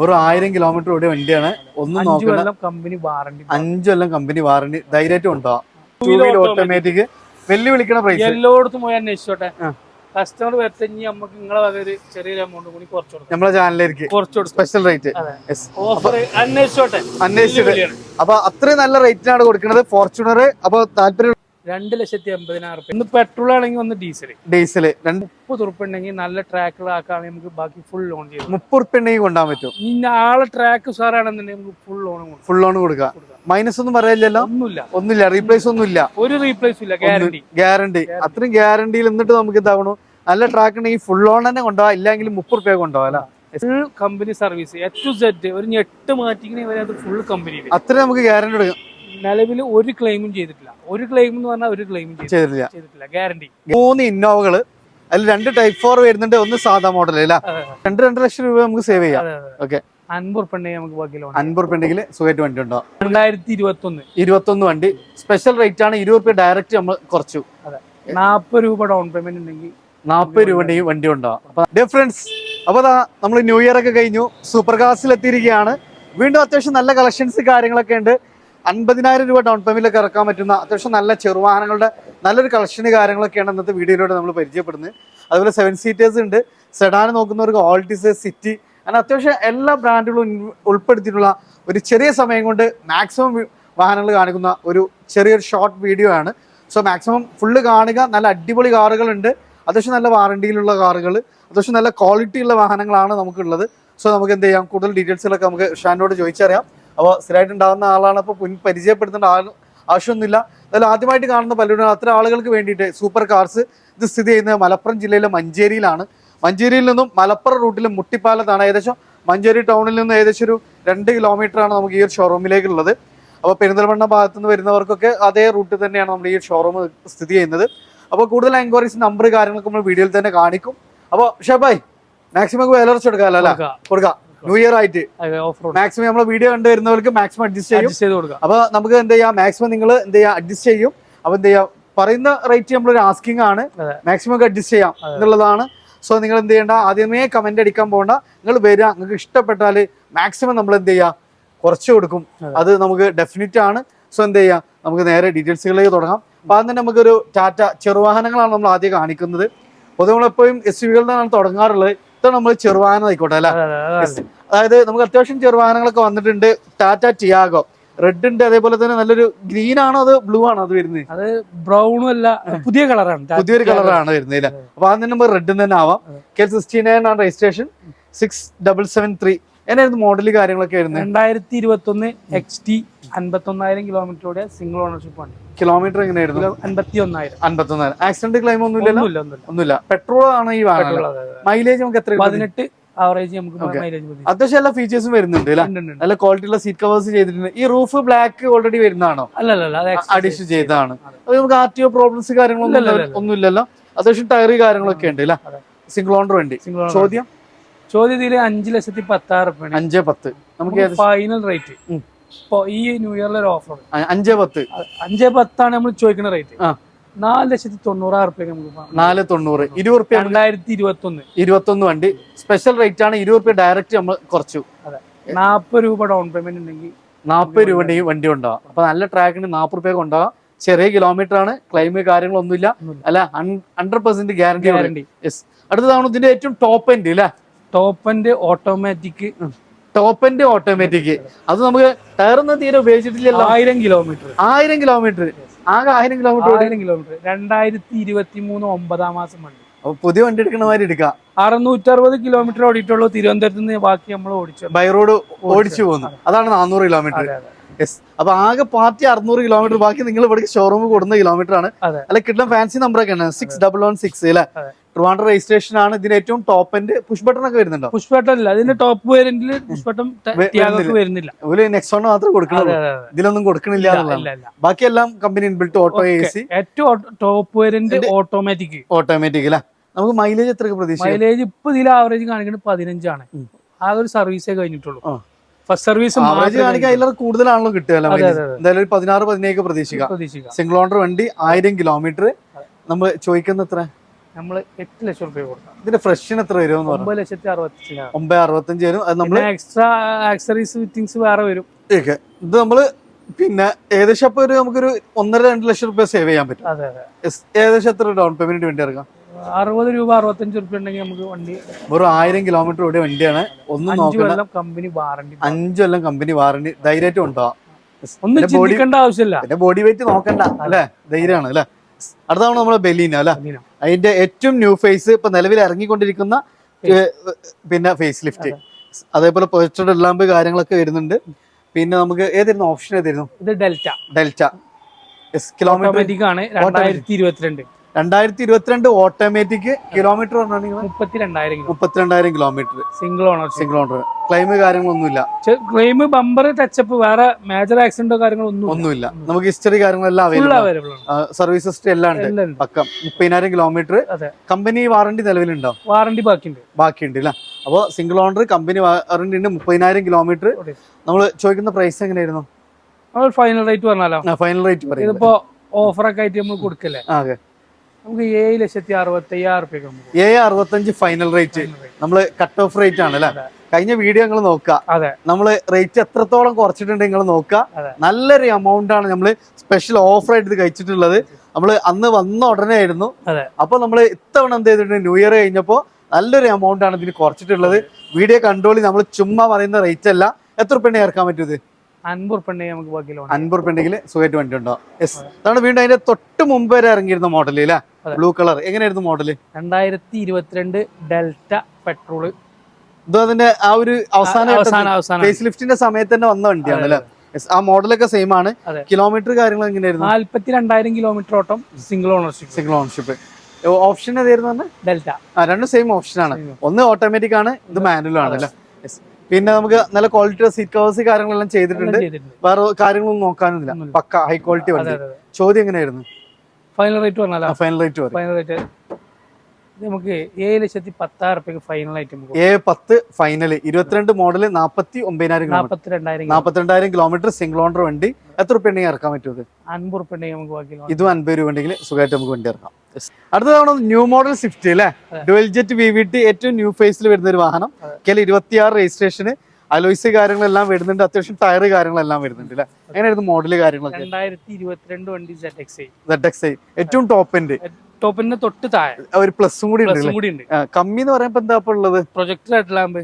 വെറും ആയിരം കിലോമീറ്റർ ഓടിയ വണ്ടിയാണ്. ഒന്നും കൊല്ലം കമ്പനി വാറണ്ടി അഞ്ചു കൊല്ലം കമ്പനി വാറണ്ടി ധൈര്യമായിട്ടും ഉണ്ടോ ടൂ വീലർ ഓട്ടോമാറ്റിക് വെല്ലു വിളിക്കണ പ്രൈസ് എല്ലായിടത്തും പോയി അന്വേഷിച്ചോട്ടെ. കസ്റ്റമർ വരത്തഞ്ഞി നമുക്ക് നിങ്ങളെ വക ഒരു ചെറിയൊരു എമൗണ്ട് കൂടി കുറച്ച് കൊടുക്കാം. നമ്മളെ ചാനലിലേക്ക്. കുറച്ച് സ്പെഷ്യൽ റേറ്റ് അതെ. യെസ് ഓഫർ അന്വേഷിച്ചോട്ടെ. അന്വേഷിച്ചിട്ട്. അപ്പൊ അത്രയും നല്ല റേറ്റിനാണ് കൊടുക്കുന്നത്. ഫോർച്യൂണർ അപ്പൊ താല്പര്യം രണ്ട് ലക്ഷത്തി എൺപതിനായിരം റുപ്യ. ഇന്ന് പെട്രോൾ ആണെങ്കിൽ ഒന്ന് ഡീസൽ ഡീസൽ രണ്ട് മുപ്പത് ഉറുപ്പ് ഉണ്ടെങ്കിൽ നല്ല ട്രാക്കുകളാക്കുകയാണെങ്കിൽ നമുക്ക് ബാക്കി ഫുൾ ലോൺ ചെയ്യാം മുപ്പത് ഉറുപ്പ് ഉണ്ടെങ്കിൽ കൊണ്ടാൻ പറ്റും. ഇനി ആളെ ട്രാക്ക് സാറാണെന്നുണ്ടെങ്കിൽ നമുക്ക് ഫുൾ ലോൺ ഫുൾ ലോൺ കൊടുക്കാം. മൈനസ് ഒന്നും പറയില്ലല്ലോ? ഒന്നുമില്ല. ഒന്നുമില്ല. റീപ്ലേസ് ഒന്നുമില്ല. ഒരു റീപ്ലേസ് ഇല്ല. ഗ്യാരണ്ടി ഗ്യാരണ്ടി അത്രയും ഗ്യാരണ്ടിയിൽ എന്നിട്ട് നമുക്ക് ഇതാവണു നല്ല ട്രാക്ക് ഉണ്ടെങ്കിൽ ഫുൾ ലോൺ തന്നെ കൊണ്ടുപോകാം. ഇല്ലെങ്കിൽ മുപ്പത് റുപ്യ കൊണ്ടുപോകാം അല്ല? Full company service A to Z ഒരു ഞെട്ട് മാറ്റിക്കണേ വരെ അത് ഫുൾ കമ്പനിയിൽ അത്രയും നമുക്ക് ഗ്യാരണ്ടി എടുക്കാം നിലവിൽ ഒരു ക്ലെയിമും ചെയ്തിട്ടില്ല. ഒരു ക്ലെയിം എന്ന് പറഞ്ഞാൽ ഒരു ക്ലെയിമും ചെയ്തിട്ടില്ല. ചെയ്തിട്ടില്ല. ഗ്യാരണ്ടി മൂന്ന് ഇന്നോവകൾ അതിൽ രണ്ട് ടൈപ്പ് ഫോർ വരുന്നുണ്ട് ഒന്ന് സാധാ മോഡൽ അല്ല? രണ്ട് രണ്ട് ലക്ഷം രൂപ നമുക്ക് സേവ് ചെയ്യാം. ഓക്കെ അൻപുറപ്പുണ്ടെങ്കിൽ സുഖമായിട്ട് വണ്ടി ഉണ്ടോ? രണ്ടായിരത്തി ഇരുപത്തി ഒന്ന് ഇരുപത്തൊന്ന് വണ്ടി. സ്പെഷ്യൽ റേറ്റ് ആണ് ഇരുപത് രൂപ ഡയറക്റ്റ് നമ്മൾ കുറച്ചു. അതെ. നാൽപ്പത് രൂപ ഡൗൺ പേയ്മെന്റ് ഉണ്ടെങ്കിൽ നാൽപ്പത് രൂപ ഉണ്ടെങ്കിൽ വണ്ടി ഉണ്ടോ? അപ്പൊ ഡിഫറൻസ് അപ്പൊ നമ്മൾ ന്യൂ ഇയർ ഒക്കെ കഴിഞ്ഞു. സൂപ്പർ കാസിൽ എത്തിയിരിക്കുകയാണ് വീണ്ടും അത്യാവശ്യം നല്ല കളക്ഷൻസ് കാര്യങ്ങളൊക്കെ ഉണ്ട്. അൻപതിനായിരം രൂപ ഡൗൺ പേയ്മെന്റിലൊക്കെ ഇറക്കാൻ പറ്റുന്ന അത്യാവശ്യം നല്ല ചെറുവാഹനങ്ങളുടെ നല്ലൊരു കളക്ഷന് കാര്യങ്ങളൊക്കെയാണ് ഇന്നത്തെ വീഡിയോയിലൂടെ നമ്മൾ പരിചയപ്പെടുന്നത്. അതുപോലെ സെവൻ സീറ്റേഴ്സ് ഉണ്ട്. സെഡാൻ നോക്കുന്നവർക്ക് ഓൾട്ടിസ് സിറ്റി അങ്ങനെ അത്യാവശ്യം എല്ലാ ബ്രാൻഡുകളും ഉൾ- ഉൾപ്പെടുത്തിയിട്ടുള്ള ഒരു ചെറിയ സമയം കൊണ്ട് മാക്സിമം വാഹനങ്ങൾ കാണിക്കുന്ന ഒരു ചെറിയൊരു ഷോർട്ട് വീഡിയോ ആണ്. സോ മാക്സിമം ഫുള്ള് കാണുക. നല്ല അടിപൊളി കാറുകളുണ്ട്. അത്യാവശ്യം നല്ല വാറണ്ടിയിലുള്ള കാറുകൾ. അത്യാവശ്യം നല്ല ക്വാളിറ്റി ഉള്ള വാഹനങ്ങളാണ് നമുക്കുള്ളത്. സോ നമുക്ക് എന്ത് ചെയ്യാം? കൂടുതൽ ഡീറ്റെയിൽസിലൊക്കെ നമുക്ക് ഷാനോട് ചോദിച്ചറിയാം. അപ്പോൾ സ്ഥിരമായിട്ട് ഉണ്ടാകുന്ന ആളാണ്. അപ്പോൾ മുൻ പരിചയപ്പെടുത്തേണ്ട ആൾ ആവശ്യമൊന്നുമില്ല. എന്നാലും ആദ്യമായിട്ട് കാണുന്ന പലരും അത്ര ആളുകൾക്ക് വേണ്ടിയിട്ട് സൂപ്പർ കാർസ് ഇത് സ്ഥിതി ചെയ്യുന്നത് മലപ്പുറം ജില്ലയിലെ മഞ്ചേരിയിലാണ്. മഞ്ചേരിയിൽ നിന്നും മലപ്പുറം റൂട്ടിലും മുട്ടിപ്പാലത്താണ്. ഏകദേശം മഞ്ചേരി ടൗണിൽ നിന്ന് ഏകദേശം ഒരു രണ്ട് കിലോമീറ്ററാണ് നമുക്ക് ഈ ഒരു ഷോറൂമിലേക്കുള്ളത് അപ്പോൾ പെരിന്തൽമണ്ണ ഭാഗത്തു നിന്ന് വരുന്നവർക്കൊക്കെ അതേ റൂട്ടിൽ തന്നെയാണ് നമ്മുടെ ഈ ഷോറൂം സ്ഥിതി ചെയ്യുന്നത്. അപ്പോൾ കൂടുതൽ എൻക്വയറീസ് നമ്പർ കാര്യങ്ങളൊക്കെ നമ്മൾ വീഡിയോയിൽ തന്നെ കാണിക്കും. അപ്പോൾ ഷെബായ് മാക്സിമം വിലർച്ച കൊടുക്കാമല്ലോ അല്ലേ? കൊടുക്കാം. ന്യൂ ഇയർ ആയിട്ട്. മാക്സിമം നമ്മളെ വീഡിയോ കണ്ടുവരുന്നവർക്ക് മാക്സിമം അഡ്ജസ്റ്റ് ചെയ്യും. അപ്പൊ നമുക്ക് എന്ത് ചെയ്യാം? മാക്സിമം നിങ്ങൾ എന്ത് ചെയ്യാം? അഡ്ജസ്റ്റ് ചെയ്യും. അപ്പൊ എന്ത് ചെയ്യാം? പറയുന്ന റേറ്റ് നമ്മളൊരു ആസ്കിംഗ് ആണ്. അതെ. മാക്സിമം അഡ്ജസ്റ്റ് ചെയ്യാം എന്നുള്ളതാണ്. സോ നിങ്ങൾ എന്ത് ചെയ്യേണ്ട? ആദ്യമേ കമന്റ് അടിക്കാൻ പോകണ്ട. നിങ്ങൾ വരിക. നിങ്ങൾക്ക് ഇഷ്ടപ്പെട്ടാൽ മാക്സിമം നമ്മൾ എന്ത് ചെയ്യുക കുറച്ച് കൊടുക്കും. അത്. നമുക്ക് ഡെഫിനറ്റ് ആണ്. സോ എന്ത് ചെയ്യാം? നമുക്ക് നേരെ ഡീറ്റെയിൽസുകളിലേക്ക് തുടങ്ങാം. അപ്പൊ ആദ്യം തന്നെ നമുക്കൊരു ടാറ്റ ചെറുവാഹനങ്ങളാണ് നമ്മൾ ആദ്യം കാണിക്കുന്നത്. പൊതുവെ നമ്മളെപ്പോഴും എസ് യുകളിൽ നിന്നാണ് തുടങ്ങാറുള്ളത്. ഇത്ര നമ്മൾ ചെറുവാഹനം ആയിക്കോട്ടെ അല്ലെ? അതെ, അതെ, അതെ, അതെ. അതായത് നമുക്ക് അത്യാവശ്യം ചെറുവാഹനങ്ങളൊക്കെ വന്നിട്ടുണ്ട്. ടാറ്റ ടിയാഗോ. റെഡ് ഉണ്ട് അതേപോലെ തന്നെ നല്ലൊരു ഗ്രീൻ ആണോ അത് ബ്ലൂ ആണോ അത് വരുന്നത് അത് ബ്രൗണും അല്ല പുതിയ കളറാണ്. പുതിയൊരു കളറാണ് വരുന്നത് അല്ലെ? അപ്പൊ അതിന് നമ്പർ റെഡ് തന്നെ ആവാം. കെ സിക്സ്റ്റി നയൻ ആണ് registration. Six double seven three. എന്നായിരുന്നു മോഡൽ കാര്യങ്ങളൊക്കെ വരുന്നത് രണ്ടായിരത്തി ഇരുപത്തി ഒന്ന് എക്സ് ടി അൻപത്തി ഒന്നായിരം കിലോമീറ്ററോടെ സിംഗിൾ ഓണർഷിപ്പ് ആണ്. കിലോമീറ്റർ എങ്ങനെയായിരുന്നു? അൻപത്തി ഒന്നായിരം അൻപത്തൊന്നായിരം. ആക്സിഡന്റ് ക്ലെയിം ഒന്നുമില്ല ഒന്നുമില്ല. പെട്രോൾ ആണ് ഈ വാഹനം. മൈലേജ് നമുക്ക് എത്ര? പതിനെട്ട് ആവറേജ് നമുക്ക് മൈലേജ് അത്യാവശ്യം എല്ലാ ഫീച്ചേഴ്സും വരുന്നുണ്ട്. നല്ല ക്വാളിറ്റി ഉള്ള സീറ്റ് കവേഴ്സ് ചെയ്തിട്ടുണ്ട്. ഈ റൂഫ് ബ്ലാക്ക് ഓൾറെഡി വരുന്നതാണോ? അല്ല അല്ല അല്ല അത് extra അഡീഷൻ ചെയ്തതാണ്. അത്. നമുക്ക് ആർ ടി ഒ പ്രോബ്ലംസ് കാര്യങ്ങളൊന്നും ഒന്നുമില്ലല്ലോ. അത്യാവശ്യം ടയർ കാര്യങ്ങളൊക്കെ ഉണ്ട് അല്ലേ. സിംഗിൾ ഓണർ വേണ്ടി. ചോദ്യം? ചോദ്യത്തിൽ അഞ്ച് ലക്ഷത്തി പത്താറ് റുപ്യാണ് അഞ്ചേ പത്ത്. നമുക്ക് ഫൈനൽ റേറ്റ്. ഇപ്പൊ ഈ ന്യൂ ഇയറിലെ ഒരു ഓഫർ അഞ്ചേ പത്ത്. അഞ്ചേ പത്താണ് നമ്മൾ ചോദിക്കുന്ന റേറ്റ് ആ. നാല് ലക്ഷത്തി തൊണ്ണൂറായിരം റുപ്യ നമുക്ക് നാല് തൊണ്ണൂറ്. ഇരുപത് റുപ്യ രണ്ടായിരത്തി ഇരുപത്തി ഒന്ന് ഇരുപത്തൊന്ന് വണ്ടി. സ്പെഷ്യൽ റേറ്റ് ആണ് ഇരുപത് റുപ്യ ഡയറക്റ്റ് നമ്മൾ കുറച്ചു. അതെ. നാപ്പത് രൂപ ഡൗൺ പേയ്മെന്റ് ഉണ്ടെങ്കിൽ നാൽപ്പത് രൂപയുടെ ഈ വണ്ടി ഉണ്ടാവും അപ്പൊ നല്ല ട്രാക്കിന് നാൽപ്പത് റുപ്യ കൊണ്ടുപോകാം. ചെറിയ കിലോമീറ്റർ ആണ്. ക്ലെയിം കാര്യങ്ങളൊന്നുമില്ല. അല്ല hundred percent guarantee guarantee yes അടുത്തതാണ് ഇതിന്റെ ഏറ്റവും ടോപ്പ് എൻഡ് അല്ലേ top end automatic top end automatic അത് നമുക്ക് ടയർ ഒന്നും തീരെ ഉപയോഗിച്ചിട്ടില്ലല്ലോ. ആയിരം കിലോമീറ്റർ ആയിരം കിലോമീറ്റർ ആകെ ആയിരം കിലോമീറ്റർ ആയിരം കിലോമീറ്റർ രണ്ടായിരത്തി ഇരുപത്തി മൂന്ന് ഒമ്പതാം മാസം വണ്ടി. പുതിയ വണ്ടി എടുക്കണ മാതിരി എടുക്കാം. അറുന്നൂറ്ററുപത് കിലോമീറ്റർ ഓടിയിട്ടുള്ളൂ. തിരുവനന്തപുരത്ത് നിന്ന് ബാക്കി നമ്മൾ ഓടിച്ചു ബൈ റോഡ് ഓടിച്ചു പോകുന്നു. അതാണ് നാനൂറ് കിലോമീറ്റർ യെസ് അപ്പൊ ആകെ പാർട്ടി അറുന്നൂറ് കിലോമീറ്റർ ബാക്കി നിങ്ങൾ ഇവിടെ ഷോറൂം കൊടുക്കുന്ന കിലോമീറ്റർ ആണ്. അല്ല കിട്ടുന്ന ഫാൻസി നമ്പർ ഒക്കെയാണ്. സിക്സ് ഡബിൾ വൺ സിക്സ് അല്ലെ. ട്രിവാൻഡ്രം രജിസ്ട്രേഷൻ ആണ് ഇതിന് ഏറ്റവും ടോപ്പ് എൻഡ് പുഷ് ബട്ടൺ ഒക്കെ വരുന്നുണ്ടോ? പുഷ് ബട്ടൺ ഇല്ല അതിന്റെ ടോപ്പ് വേരിയന്റിൽ പുഷ് ബട്ടൺ വരുന്നില്ല. ഒരു കൊടുക്കണുള്ളൂ അതെ അതെ ഇതിലൊന്നും കൊടുക്കണില്ല ബാക്കി ബാക്കിയെല്ലാം company inbuilt auto A C ഏറ്റവും ടോപ്പ് വേരിയന്റ് ഓട്ടോമാറ്റിക് ഓട്ടോമാറ്റിക് അല്ലെ? നമുക്ക് മൈലേജ് എത്ര പ്രതീക്ഷ മൈലേജ് ഇപ്പൊ ഇതിൽ ആവറേജ് കാണിക്കുന്നത് പതിനഞ്ചാണ്. ആ ഒരു സർവീസേ കഴിഞ്ഞിട്ടുള്ളൂ. ഫസ്റ്റ് സർവീസ് കൂടുതലാണല്ലോ കിട്ടുക. എന്തായാലും ഒരു പതിനാറ് പതിനേഴ് പ്രതീക്ഷിക്കാം. പ്രതീക്ഷിക്കാം. സിംഗിൾ ഓണർ വണ്ടി ആയിരം കിലോമീറ്റർ നമ്മൾ ചോദിക്കുന്ന എത്ര? നമ്മൾ എട്ട് ലക്ഷം റുപ്യ കൊടുക്കാം. ഇതിന്റെ ഫ്രഷിന് എത്ര വരും ഒമ്പത് ലക്ഷത്തി അറുപത്തി ഒമ്പത് അറുപത്തഞ്ച് വരും. അത് നമ്മൾ എക്സ്ട്രാ ആക്സറീസ് ഫിറ്റിംഗ്സ് വേറെ വരും. ഓക്കെ. ഇത് നമ്മൾ പിന്നെ ഏകദേശം അപ്പൊ ഒരു നമുക്കൊരു ഒന്നര രണ്ട് ലക്ഷം റുപ്യ സേവ് ചെയ്യാൻ പറ്റും. അതെ അതെ. Yes. ഏകദേശം എത്ര ഡൗൺ പേയ്മെന്റ് വേണ്ടി ഇറങ്ങാം അറുപത് രൂപ അറുപത്തഞ്ച് റുപ്യ ഉണ്ടെങ്കിൽ നമുക്ക് വണ്ടി വെറും ആയിരം കിലോമീറ്റർ ഓടിയ വണ്ടിയാണ്. ഒന്നും അഞ്ചു നോക്കണ്ട. കൊല്ലം കമ്പനി വാറണ്ടി അഞ്ചു കൊല്ലം കമ്പനി വാറണ്ടി ധൈര്യമായിട്ട് ഉണ്ടാവാം ഒന്നും ചിന്തിക്കേണ്ട ആവശ്യമില്ല. ബോഡി വെയിറ്റ് നോക്കണ്ട. അല്ലെ? ധൈര്യമാണ് അല്ലെ? അടുത്താണ് നമ്മുടെ ബെലീന അല്ല? അതിനാ. അതിന്റെ ഏറ്റവും ന്യൂ ഫേസ് ഇപ്പൊ നിലവിൽ ഇറങ്ങിക്കൊണ്ടിരിക്കുന്ന പിന്നെ ഫേസ് ലിഫ്റ്റ് അതേപോലെ പോസ്റ്റഡ് ലാമ്പ് കാര്യങ്ങളൊക്കെ വരുന്നുണ്ട്. പിന്നെ നമുക്ക് ഏതായിരുന്നു ഓപ്ഷൻ ഏതായിരുന്നു? ഇത് ഡെൽറ്റ. ഡെൽറ്റ. ഓട്ടോമാറ്റിക് ആണ് രണ്ടായിരത്തി ഇരുപത്തിരണ്ട്. രണ്ടായിരത്തി ഇരുപത്തിരണ്ട് ഓട്ടോമാറ്റിക് കിലോമീറ്റർ മുപ്പത്തിരണ്ടായിരം kilometre single owner single owner claim കാര്യങ്ങളൊന്നുമില്ല. ക്ലെയിം ബമ്പർ ടച്ചപ്പ് വേറെ മേജർ ആക്സിഡന്റോ കാര്യങ്ങളോ ഒന്നും ഒന്നുമില്ല. നമുക്ക് ഹിസ്റ്ററി കാര്യങ്ങളെല്ലാം അവൈലബിൾ സർവീസ് ഹിസ്റ്ററി എല്ലാം ഉണ്ട്. പക്ക മുപ്പതിനായിരം കിലോമീറ്റർ കമ്പനി വാറണ്ടി നിലവിലുണ്ടോ? വാറണ്ടി ബാക്കിയുണ്ട്. ബാക്കിയുണ്ട് അല്ലേ അപ്പോൾ സിംഗിൾ ഓണർ കമ്പനി വാറണ്ടി ഉണ്ട്. മുപ്പതിനായിരം കിലോമീറ്റർ നമ്മൾ ചോദിക്കുന്ന പ്രൈസ് എങ്ങനെയായിരുന്നു? നമ്മൾ ഫൈനൽ റേറ്റ് പറഞ്ഞാലോ? ഫൈനൽ റേറ്റ് പറയുന്നത്. ഇതിപ്പോ ഓഫറൊക്കെ ആയിട്ട് നമ്മൾ കൊടുക്കല്ലേ? നമുക്ക് ഏഴ് ലക്ഷത്തി അറുപത്തി അയ്യായിരം ഏഴ് അറുപത്തഞ്ച് ഫൈനൽ റേറ്റ് നമ്മൾ നമ്മൾ കട്ട് ഓഫ് റേറ്റ് ആണ് അല്ലേ? കഴിഞ്ഞ വീഡിയോ നിങ്ങൾ നോക്കുക അതെ. നമ്മൾ റേറ്റ് എത്രത്തോളം കുറച്ചിട്ടുണ്ട് നിങ്ങൾ നോക്കുക നല്ലൊരു എമൗണ്ട് ആണ് നമ്മൾ സ്പെഷ്യൽ ഓഫർ ആയിട്ട് ഇത് കഴിച്ചിട്ടുള്ളത്. നമ്മൾ അന്ന് വന്ന ഉടനെ ആയിരുന്നു. അപ്പൊ നമ്മൾ ഇത്തവണ എന്ത് ചെയ്തിട്ടുണ്ട്? ന്യൂ ഇയർ കഴിഞ്ഞപ്പോ നല്ലൊരു എമൗണ്ട് ആണ് ഇതിന് കുറച്ചിട്ടുള്ളത്. വീഡിയോ കണ്ടോളി നമ്മൾ ചുമ്മാ പറയുന്ന റേറ്റ് അല്ല. എത്ര ഉറുപ്പിക ഇറക്കാൻ പറ്റൂ ഇത്? ഉണ്ടെങ്കിൽ സുഖമായിട്ട് വണ്ടി ഉണ്ടോ യെസ് അതാണ് വീണ്ടും അതിന്റെ തൊട്ട് മുമ്പ് വരെ ഇറങ്ങിയിരുന്ന മോഡൽ അല്ലേ. ബ്ലൂ കളർ എങ്ങനെയായിരുന്നു മോഡൽ രണ്ടായിരത്തി ഇരുപത്തിരണ്ട് ഡെൽറ്റ പെട്രോൾ. ഇത് അതിന്റെ ആ ഒരു അവസാന അവസാന ഫേസ് ലിഫ്റ്റിന്റെ സമയത്ത് തന്നെ വന്ന വണ്ടിയാണ് അല്ലേ? ആ മോഡലൊക്കെ സെയിം ആണ്. കിലോമീറ്റർ കാര്യങ്ങൾ എങ്ങനെയായിരുന്നു? നാല്പത്തി രണ്ടായിരം കിലോമീറ്റർ ഓട്ടം single ownership single ownership option ഏതായിരുന്നു ഡെൽറ്റ. ആ രണ്ടും സെയിം ഓപ്ഷൻ ആണ്. ഒന്ന് ഓട്ടോമാറ്റിക് ആണ് ഇത് മാനുവൽ ആണ് അല്ലേ? പിന്നെ നമുക്ക് നല്ല ക്വാളിറ്റി സീറ്റ് കവേഴ്സ് കാര്യങ്ങളെല്ലാം ചെയ്തിട്ടുണ്ട്. വേറെ കാര്യങ്ങളൊന്നും നോക്കാനൊന്നുമില്ല. പക്ക ഹൈ ക്വാളിറ്റി വണ്ടി. ചോദ്യം എങ്ങനെയായിരുന്നു? ഫൈനൽ റേറ്റ് പറഞ്ഞാലോ? ഫൈനൽ റേറ്റ് ഫൈനൽ റേറ്റ് നമുക്ക് ഏഴ് ലക്ഷത്തി പത്തായിരം റുപ്യക്ക് ഫൈനൽ ആയിട്ട് നമുക്ക് എ പത്ത് ഫൈനൽ ഇരുപത്തിരണ്ട് മോഡൽ നാപ്പത്തി ഒമ്പതിനായിരം കിലോമീറ്റർ നാൽപ്പത്തി രണ്ടായിരം നാപ്പത്തിരണ്ടായിരം കിലോമീറ്റർ സിംഗിൾ ഓണർ വണ്ടി. എത്ര റുപ്യ ഉണ്ടെങ്കിൽ ഇറക്കാൻ പറ്റുമത് അൻപത് റുപ്യ ഉണ്ടെങ്കിൽ നമുക്ക് ബാക്കി ഇതും അൻപത് രൂപ ഉണ്ടെങ്കിൽ സുഖമായിട്ട് നമുക്ക് വണ്ടി ഇറക്കാം. അടുത്ത തവണ ന്യൂ മോഡൽ സ്വിഫ്റ്റ് അല്ലേ. Dual jet V V T ഏറ്റവും ന്യൂ ഫേസിൽ വരുന്ന ഒരു വാഹനം. കേരള ഇരുപത്തിയാറ് രജിസ്ട്രേഷന് അലോയ്സ് കാര്യങ്ങളെല്ലാം വരുന്നുണ്ട്. അത്യാവശ്യം ടയർ കാര്യങ്ങളെല്ലാം വരുന്നുണ്ട് അല്ലേ എങ്ങനെയായിരുന്നു മോഡൽ കാര്യങ്ങളൊക്കെ? രണ്ടായിരത്തി ഇരുപത്തിരണ്ട് വണ്ടി സെറ്റ് എക്സ് ഏറ്റവും ടോപ്പ് എൻഡ് ടോപ്പിന്റെ തൊട്ട് താഴെ. ഒരു പ്ലസും കൂടി ഉണ്ട് പ്ലസും കൂടി ഉണ്ട്. കമ്മി എന്ന് പറയുമ്പോ എന്താ ഉള്ളത്? പ്രൊജക്ടർ ഹെഡ്ലാമ്പ്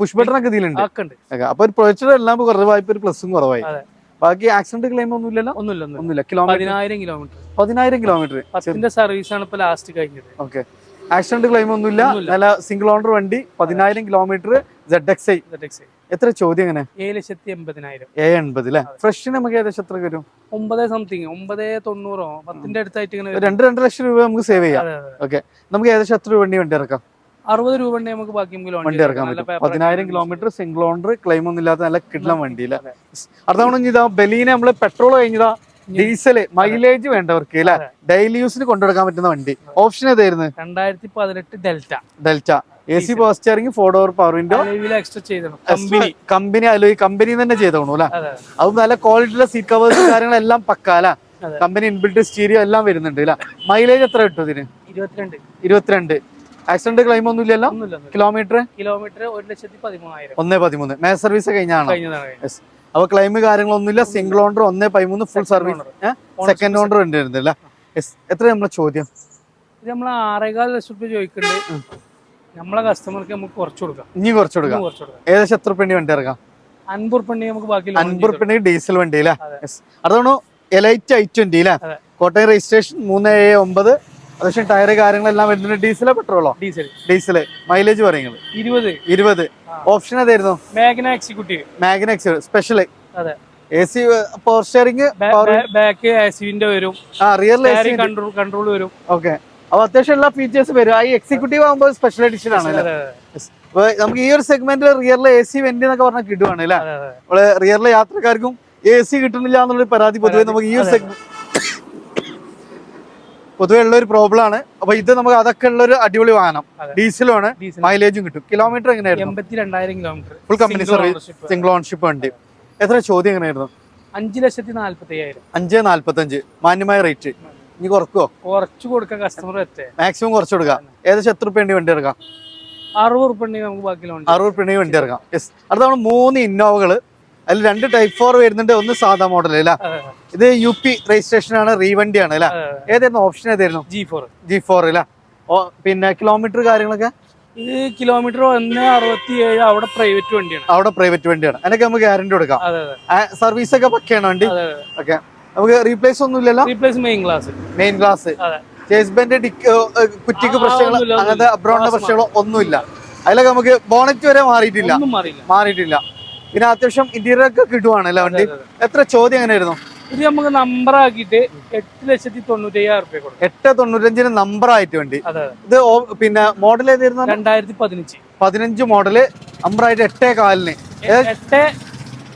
പുഷ് ബട്ടൺ ഒക്കെ ഇതിലുണ്ട്. അപ്പൊ ഒരു പ്രൊജക്ടർ എല്ലാം കുറവായി ഇപ്പൊ ഒരു പ്ലസും കുറവായി. ബാക്കി ആക്സിഡന്റ് ക്ലെയിം ഒന്നും ഇല്ലല്ലോ? ഒന്നുമില്ല ഒന്നുമില്ല. പതിനായിരം കിലോമീറ്റർ പതിനായിരം കിലോമീറ്റർ പത്തിന്റെ സർവീസ് ആണ് ഇപ്പൊ ലാസ്റ്റ് കഴിഞ്ഞത്. ഓക്കെ. ആക്സിഡന്റ് ക്ലെയിം ഒന്നുമില്ല. നല്ല സിംഗിൾ ഓണർ വണ്ടി. പതിനായിരം kilometre Z X I Z X I എത്ര ചോദ്യം എങ്ങനെ ഏഴ് ലക്ഷത്തി എൺപതിനായിരം. എൺപത് അല്ലേ നമുക്ക് ഏകദേശം എത്ര വരും? ഒമ്പത് സംതിങ് ഒമ്പത് തൊണ്ണൂറോ? പത്തിന്റെ അടുത്തായിട്ട് ഇങ്ങനെ. രണ്ട് രണ്ടര ലക്ഷം രൂപ നമുക്ക് സേവ് ചെയ്യാം. ഓക്കെ നമുക്ക് ഏകദേശം എത്ര രൂപ വണ്ടി ഇറക്കാം? അറുപത് രൂപ ഉണ്ടെങ്കിൽ നമുക്ക് ബാക്കി വണ്ടി ഇറക്കാൻ പറ്റും. പതിനായിരം കിലോമീറ്റർ സിംഗിൾ ഓണർ ക്ലെയിം ഒന്നും ഇല്ലാത്ത നല്ല കിട്ടണം വണ്ടി. അടുത്ത. അടുത്തവണ ഇതാ ബലീന നമ്മൾ പെട്രോൾ കഴിഞ്ഞതാ ഡീസൽ മൈലേജ് വേണ്ടവർക്ക് അല്ലെ ഡെയിലി യൂസിന് കൊണ്ടുനടക്കാൻ പറ്റുന്ന വണ്ടി. ഓപ്ഷൻ ഏതായിരുന്നു? രണ്ടായിരത്തി പതിനെട്ട് Delta Delta A C power steering four door power window company. അല്ലോ ഈ കമ്പനി തന്നെ ചെയ്തോണു അല്ലെ? അതെ നല്ല ക്വാളിറ്റിയുള്ള സീറ്റ് കവേഴ്സ് കാര്യങ്ങളെല്ലാം പക്ക അല്ലെ? കമ്പനി ഇൻബിൽറ്റ് സ്റ്റീരിയോ എല്ലാം വരുന്നുണ്ട് അല്ലെ? മൈലേജ് എത്ര കിട്ടും ഇതിന്? ഇരുപത്തിരണ്ട്. ആക്സിഡന്റ് ക്ലെയിം ഒന്നും ഇല്ലല്ലോ? ഒന്നുമില്ല കിലോമീറ്റർ കിലോമീറ്റർ ഒരു ലക്ഷത്തി പതിമൂന്നായിരം. ഒന്നേ പതിമൂന്ന്. മേ സർവീസ് കഴിഞ്ഞാണ്? അപ്പൊ ക്ലെയിം കാര്യങ്ങളൊന്നുമില്ല സിംഗിൾ ഓണർ ഒന്നേ പതിമൂന്ന് ഫുൾ സർവീസ് സെക്കൻഡ് ഓണർ ഉണ്ട് Yes. എത്ര നമ്മളെ ചോദ്യം? ഇത് നമ്മൾ ആറേകാൽ ലക്ഷം രൂപ ചോദിക്കുന്നുണ്ട്. നമ്മളെ കസ്റ്റമർക്ക് നമുക്ക് കുറച്ച് കൊടുക്കാം. ഇനി കുറച്ച് കൊടുക്കാം. ഏകദേശം എത്ര പെണ്ണി വണ്ടി ഇറക്കാം? അൻപത് റുപ്യ നമുക്ക് ബാക്കി അൻപത് പെണ്ണി ഡീസൽ വണ്ടി അല്ലേ? അതെ. അതാണ് എലൈറ്റ് ഐ ട്വന്റി അല്ലേ? കോട്ടയം രജിസ്ട്രേഷൻ മൂന്ന് ഏഴ് ഒമ്പത്. അത്യാവശ്യം ടയർ കാര്യങ്ങളെല്ലാം വരുന്നുണ്ട് ഡീസലോ പെട്രോളോ? ഡീസൽ. Diesel diesel. മൈലേജ് പറയുന്നത്. ഇരുപത്. ഇരുപത്. ഓപ്ഷൻ ഏതായിരുന്നു? Magna executive Magna executive special അതെ. A C power steering back ആസിവിന്റെ വരും. ആ റിയർ കൺട്രോൾ കൺട്രോൾ വരും. ഓക്കെ അപ്പൊ അത്യാവശ്യം എല്ലാ ഫീച്ചേഴ്സ് വരും. ആ എക്സിക്യൂട്ടീവ് ആകുമ്പോൾ സ്പെഷ്യൽ എഡിഷൻ ആണ് അപ്പൊ നമുക്ക് ഈ ഒരു സെഗ്മെന്റിൽ റിയറിൽ എ സി വെന്റ് എന്നൊക്കെ പറഞ്ഞാൽ കിട്ടുവാണ് അല്ലേ. നമ്മൾ റിയറിലെ യാത്രക്കാർക്കും എ സി കിട്ടുന്നില്ല എന്നുള്ളൊരു പരാതി പൊതുവെ നമുക്ക് ഈ ഒരു സെഗ്മെന്റ് പൊതുവെ ഉള്ള ഒരു പ്രോബ്ലം ആണ്. അപ്പൊ ഇത് നമുക്ക് അതൊക്കെ ഉള്ള ഒരു അടിപൊളി വാഹനം. ഡീസലും ആണ്. മൈലേജും കിട്ടും. കിലോമീറ്റർ എങ്ങനെയായിരുന്നു? Full company service single ownership വണ്ടി. എത്ര ചോദ്യം എങ്ങനെയായിരുന്നു? അഞ്ച് ലക്ഷത്തി നാല്പത്തി അയ്യായിരം അഞ്ച് നാല്പത്തഞ്ച്. മാന്യമായ റേറ്റ് ഇനി കുറക്കോ കുറച്ച് കൊടുക്കാൻ കസ്റ്റമർ മാക്സിമം കുറച്ച് കൊടുക്കാം. ഏകദേശം എത്ര റുപ്യ വണ്ടി എടുക്കാം? അറുപത് ഉറുപ്പ നമുക്ക് ബാക്കി അറുപത് വണ്ടി ഇറക്കാം യെസ് അടുത്ത നമ്മൾ മൂന്ന് ഇന്നോവകൾ അതിൽ രണ്ട് ടൈപ്പ് ഫോർ വരുന്നുണ്ട് ഒന്ന് സാധാ മോഡൽ അല്ല? ഇത് യു പി രജിസ്ട്രേഷൻ ആണ് റീവണ്ടിയാണ് അല്ല? ഏതായിരുന്നു? ഓപ്ഷൻ ഏതായിരുന്നു? ജി ഫോർ ജി ഫോർ അല്ല? പിന്നെ കിലോമീറ്റർ കാര്യങ്ങളൊക്കെ? ഇത് കിലോമീറ്റർ ഒന്ന് അറുപത്തി ഏഴ് അവിടെ പ്രൈവറ്റ് വണ്ടിയാണ്. അവിടെ പ്രൈവറ്റ് വണ്ടിയാണ്. അതിനൊക്കെ നമുക്ക് ഗ്യാരണ്ടി കൊടുക്കാം. സർവീസ് ഒക്കെ പക്കയാണ് വണ്ടി? ഓക്കെ നമുക്ക് റീപ്ലേസ് ഒന്നും ഇല്ലല്ലോ? Replace main glass main glass അതെ. ചേസ് ബെന്റ് ഡിക്ക് കുറ്റിക്ക് പ്രശ്നങ്ങൾ അങ്ങനത്തെ. അബ്രോണിന്റെ പ്രശ്നങ്ങളോ ഒന്നുമില്ല. അതിലൊക്കെ നമുക്ക് ബോണറ്റ് വരെ മാറിയിട്ടില്ല. മാറിയിട്ടില്ല. പിന്നെ അത്യാവശ്യം ഇന്റീരിയർ ഒക്കെ കിട്ടുവാണല്ലേ വണ്ടി? എത്ര ചോദ്യം എങ്ങനെയായിരുന്നു? ഇത് നമുക്ക് നമ്പർ ആക്കിയിട്ട് എട്ട് ലക്ഷത്തി തൊണ്ണൂറ്റയ്യായിരം റുപ്യ കൊടുക്കും. എട്ട് തൊണ്ണൂറ്റഞ്ചിന് നമ്പർ ആയിട്ട് വണ്ടി. ഇത് പിന്നെ മോഡൽ ഏതായിരുന്നു? രണ്ടായിരത്തി പതിനഞ്ച്. പതിനഞ്ച് മോഡൽ നമ്പർ ആയിട്ട് എട്ടേ കാലിന്. എട്ട്